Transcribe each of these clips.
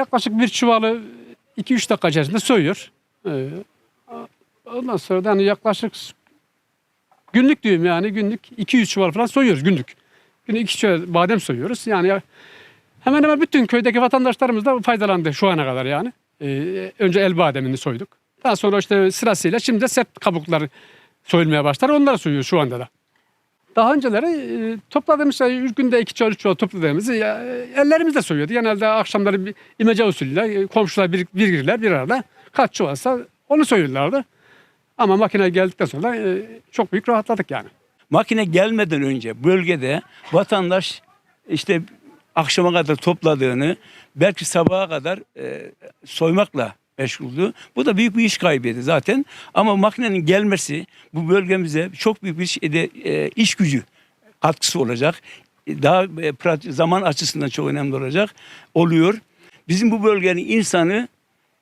yaklaşık bir çuvalı 2-3 dakika içerisinde soyuyor. Ee, ondan sonra da hani yaklaşık günlük diyorum yani günlük 200 çuval falan soyuyoruz günlük. Günlük 2 çuval badem soyuyoruz. Yani ya- hemen hemen bütün köydeki vatandaşlarımız da faydalandı şu ana kadar yani. Ee, önce el bademini soyduk. Daha sonra işte sırasıyla şimdi de sert kabukları soyulmaya başlar. Onları soyuyor şu anda da. Daha önceleri e, topladığımız şey günde iki çuval üç çuval topladığımızı ya, e, ellerimizle soyuyordu. Genelde akşamları bir imece usulüyle e, komşular bir, birgirler bir arada kaç çuvalsa onu soyuyorlardı. Ama makine geldikten sonra e, çok büyük rahatladık yani. Makine gelmeden önce bölgede vatandaş işte akşama kadar topladığını belki sabaha kadar e, soymakla meşguldü. Bu da büyük bir iş kaybıydı zaten. Ama makinenin gelmesi bu bölgemize çok büyük bir şey de, e, iş gücü katkısı olacak. E, Daha e, zaman açısından çok önemli olacak. Oluyor. Bizim bu bölgenin insanı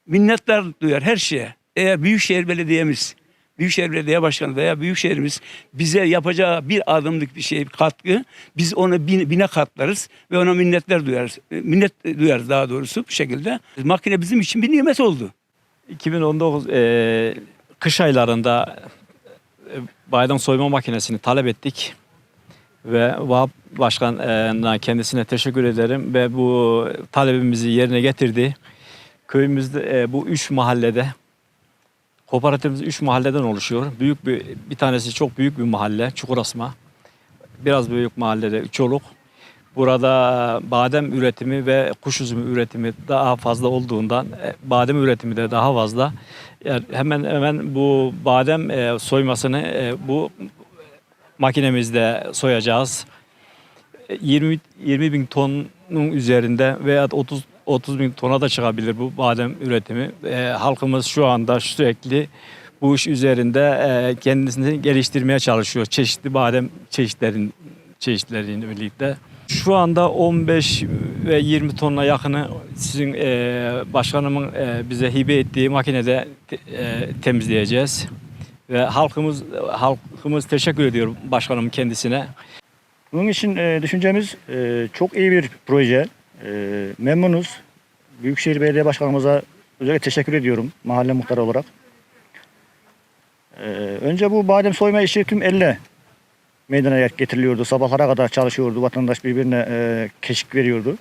minnettar duyar her şeye. Eğer Büyükşehir Belediye'miz, Büyükşehir Belediye Başkanı veya Büyükşehir'imiz bize yapacağı bir adımlık bir şey, bir katkı, biz onu bin- bine katlarız ve ona minnetler duyarız. E, Minnet duyarız daha doğrusu bu şekilde. Makine bizim için bir nimet oldu. 2019 e, kış aylarında e, bayram soyma makinesini talep ettik ve Vahap Başkan'a kendisine teşekkür ederim ve bu talebimizi yerine getirdi. Köyümüzde e, bu üç mahallede kooperatifimiz üç mahalleden oluşuyor. Büyük bir bir tanesi çok büyük bir mahalle Çukurasma. Biraz büyük mahallede Çoluk. Burada badem üretimi ve kuş üzümü üretimi daha fazla olduğundan e, badem üretimi de daha fazla. Yani hemen hemen bu badem e, soymasını e, bu makinemizde soyacağız. E, 20 20 bin tonun üzerinde veya 30 30 bin tona da çıkabilir bu badem üretimi. E, halkımız şu anda sürekli bu iş üzerinde e, kendisini geliştirmeye çalışıyor. Çeşitli badem çeşitlerin çeşitleriyle birlikte. Şu anda 15 ve 20 tonla yakını sizin e, başkanımın e, bize hibe ettiği makinede te- e, temizleyeceğiz. Ve halkımız halkımız teşekkür ediyor başkanım kendisine. Bunun için e, düşüncemiz e, çok iyi bir proje. E, memnunuz. Büyükşehir Belediye Başkanımıza özellikle teşekkür ediyorum mahalle muhtarı olarak. E, önce bu badem soyma işi tüm elle meydana getiriliyordu. Sabahlara kadar çalışıyordu. Vatandaş birbirine e, keşik veriyordu.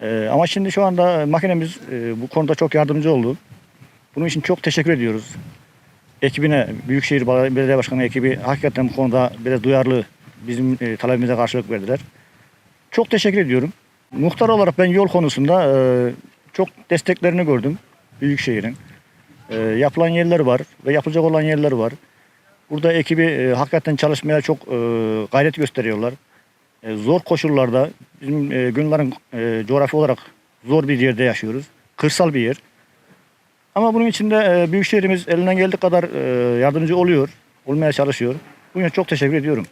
E, ama şimdi şu anda makinemiz e, bu konuda çok yardımcı oldu. Bunun için çok teşekkür ediyoruz. Ekibine, Büyükşehir Belediye Başkanı ekibi hakikaten bu konuda biraz duyarlı bizim e, talebimize karşılık verdiler. Çok teşekkür ediyorum. Muhtar olarak ben yol konusunda e, çok desteklerini gördüm Büyükşehir'in. E, yapılan yerler var ve yapılacak olan yerler var. Burada ekibi e, hakikaten çalışmaya çok e, gayret gösteriyorlar. E, zor koşullarda bizim e, Günlar'ın e, coğrafi olarak zor bir yerde yaşıyoruz. Kırsal bir yer. Ama bunun için de e, Büyükşehir'imiz elinden geldiği kadar e, yardımcı oluyor, olmaya çalışıyor. Bugün çok teşekkür ediyorum.